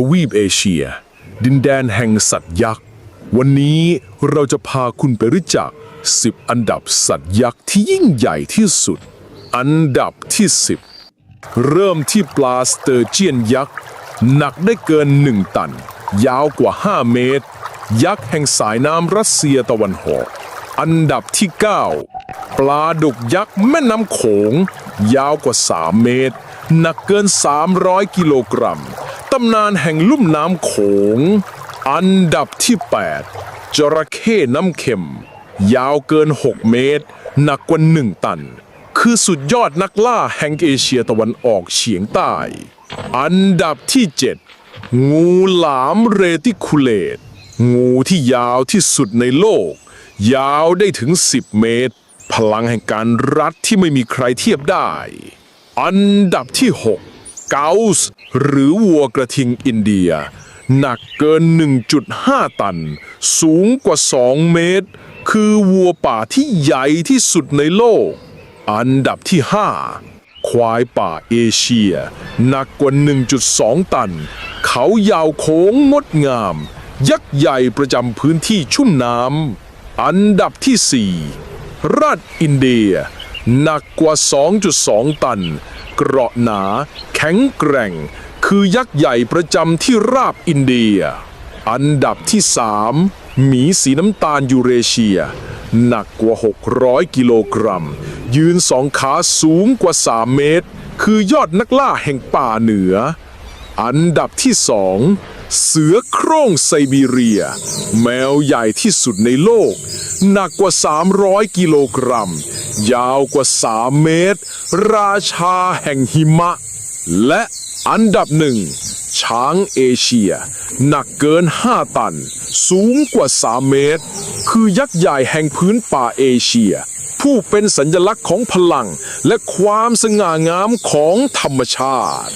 ทวีปเอเชีย ดินแดนแห่งสัตว์ยักษ์ วันนี้เราจะพาคุณไปรู้จัก 10 อันดับสัตว์ยักษ์ที่ยิ่งใหญ่ที่สุด อันดับที่ 10 เริ่มที่ปลาสเตอร์เจียนยักษ์ หนักได้เกิน 1 ตัน ยาวกว่า 5 เมตร ยักษ์แห่งสายน้ำรัสเซียตะวันออกอันดับที่ 9 ปลาดุกยักษ์แม่น้ำโขง ยาวกว่า 3 เมตร หนักเกิน 300 กิโลกรัม ตำนานแห่งลุ่มน้ำโขง อันดับที่ 8 จระเข้น้ำเค็ม ยาวเกิน 6 เมตร หนักกว่า 1 ตัน คือสุดยอดนักล่าแห่งเอเชียตะวันออกเฉียงใต้ อันดับที่ 7 งูหลามเรติคูเลต งูที่ยาวที่สุดในโลก ยาวได้ถึง 10 เมตร พลังแห่งการรัดที่ไม่มีใครเทียบได้ อันดับที่ 6 เกาส์หรือวัวกระทิงอินเดีย หนักเกิน 1.5 ตัน สูงกว่า 2 เมตร คือวัวป่าที่ใหญ่ที่สุดในโลก อันดับที่ 5 ควายป่าเอเชีย หนักกว่า 1.2 ตัน เขายาวโค้งงดงาม ยักษ์ใหญ่ประจำพื้นที่ชุ่มน้ำอันดับที่ 4 รัฐอินเดีย หนักกว่า 2.2 ตัน เกราะหนา แข็งแกร่ง คือยักษ์ใหญ่ประจำที่ราบอินเดีย อันดับที่3หมีสีน้ำตาลยูเรเชีย หนักกว่า 600 กิโลกรัม ยืนสองขาสูงกว่า 3 เมตร คือยอดนักล่าแห่งป่าเหนือ อันดับที่สองเสือโคร่งไซบีเรีย แมวใหญ่ที่สุดในโลก หนักกว่า 300 กิโลกรัม ยาวกว่า 3 เมตร ราชาแห่งหิมะ และอันดับหนึ่ง ช้างเอเชีย หนักเกิน 5 ตัน สูงกว่า 3 เมตร คือยักษ์ใหญ่แห่งพื้นป่าเอเชีย ผู้เป็นสัญลักษณ์ของพลังและความสง่างามของธรรมชาติ